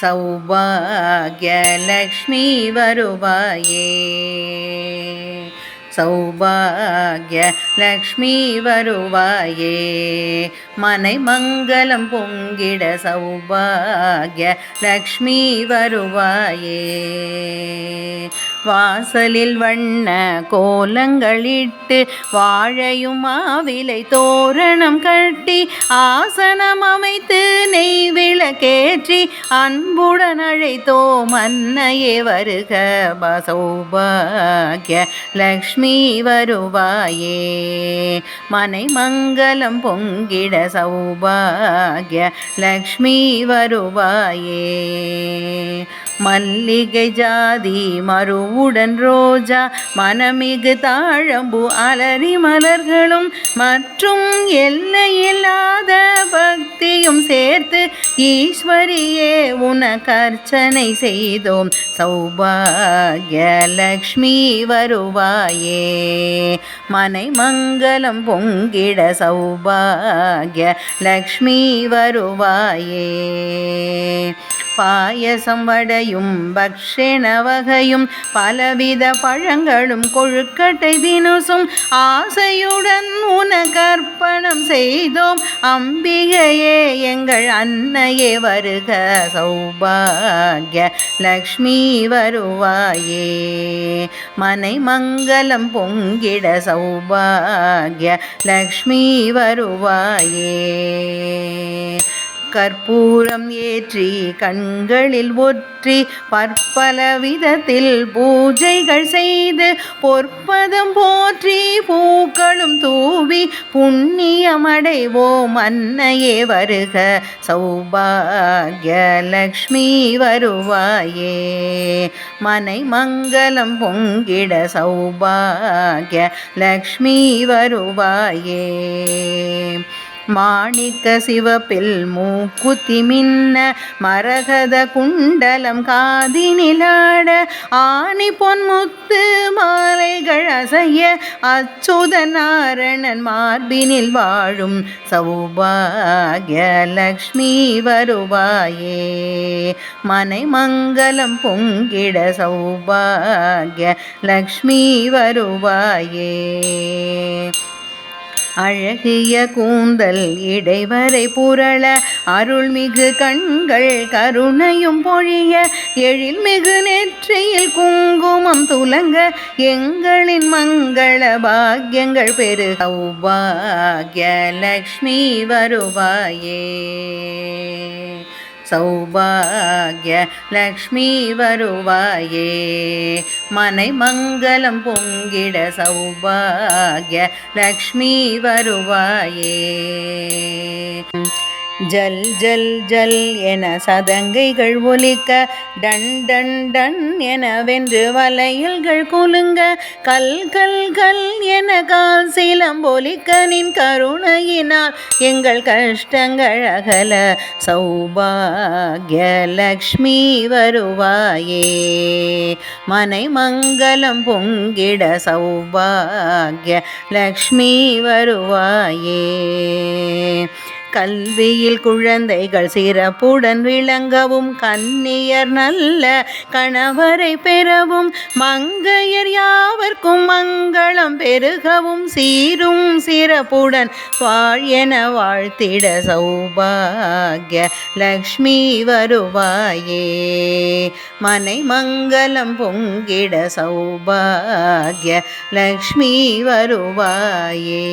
சௌபாகியலக்ஷ்மி வருவாயே. சௌபாகிய லக்ஷ்மி வருவாயே. மனை மங்களம் பொங்கிட சௌபாகிய லக்ஷ்மி வருவாயே. வாசலில் வண்ண கோலங்களிட்டு வாழையும் மாவிலை தோரணம் கட்டி ஆசனம் அமைத்து நெய் விளக்கேற்றி அன்புடன் அழைத்தோ மன்னையே வருக சௌபாகிய லக்ஷ்மி வருவாயே. மனை மங்களம் பொங்கிட சௌபாகிய லக்ஷ்மி வருவாயே. மல்லிகை ஜாதி மறுவுடன் ரோஜா மனமிகு தாழம்பு அலரி மலர்களும் மற்றும் எல்லையில்லாத பக்தியும் சேர்த்து ஈஸ்வரியே உனக்கர்ச்சனை செய்தோம். சௌபாகிய லக்ஷ்மி வருவாயே. மனை மங்களம் பொங்கிட சௌபாகிய லக்ஷ்மி வருவாயே. பாயசம் வடையும் பக்ஷண வகையும் பலவித பழங்களும் கொழுக்கட்டை தினுசும் ஆசையுடன் உனக்கர்ப்பணம் செய்தோம். அம்பிகையே எங்கள் அன்னையே வருக சௌபாகிய லக்ஷ்மி வருவாயே. மனை மங்களம் பொங்கிட சௌபாகிய லக்ஷ்மி வருவாயே. கற்பூரம் ஏற்றி கண்களில் ஒற்றி பற்பல விதத்தில் பூஜைகள் செய்து பொற்பதம் போற்றி பூக்களும் தூவி புண்ணியமடைவோம். அன்னையே வருக சௌபாகிய லக்ஷ்மி வருவாயே. மனை மங்களம் பொங்கிட சௌபாகிய லக்ஷ்மி வருவாயே. மாணிக்க சிவப்பில் மூக்குத்தி மின்ன மரகத குண்டலம் காதினிலாட ஆணி பொன்முத்து மாலைகள் அசைய அச்சுத நாரணன் மார்பினில் வாழும் சௌபாகிய லக்ஷ்மி வருவாயே. மனை மங்களம் பொங்கிட சௌபாகிய லக்ஷ்மி வருவாயே. அழகிய கூந்தல் இடைவரை புரள அருள்மிகு கண்கள் கருணையும் பொழிய எழில்மிகு நெற்றியில் குங்குமம் துலங்க எங்களின் மங்கள பாக்கியங்கள் பெரு. சௌபாகிய லக்ஷ்மி வருவாயே. சௌபாகிய லக்ஷ்மி வருவாயே. மனை மங்களம் பொங்கிட சௌபாகிய லக்ஷ்மி வருவாயே. ஜல் ஜல் ஜல் என சதங்கைகள் ஒலிக்க டன் டன் டன் என வென்று வலையல்கள் குலுங்க கல் கல் கல் என கால் சீலம் ஒலிக்க நின் கருணையினால் எங்கள் கஷ்டங்கள் அகல சௌபாகிய லக்ஷ்மி வருவாயே. மனை மங்களம் பொங்கிட சௌபாகிய லக்ஷ்மி வருவாயே. கல்வியில் குழந்தைகள் சிறப்புடன் விளங்கவும் கன்னியர் நல்ல கணவரை பெறவும் மங்கையர் யாவர்க்கும் மங்களம் பெருகவும் சீரும் சிறப்புடன் வாழ் என வாழ்த்திட சௌபாகிய லக்ஷ்மி வருவாயே. மனை மங்களம் பொங்கிட சௌபாகிய லக்ஷ்மி வருவாயே.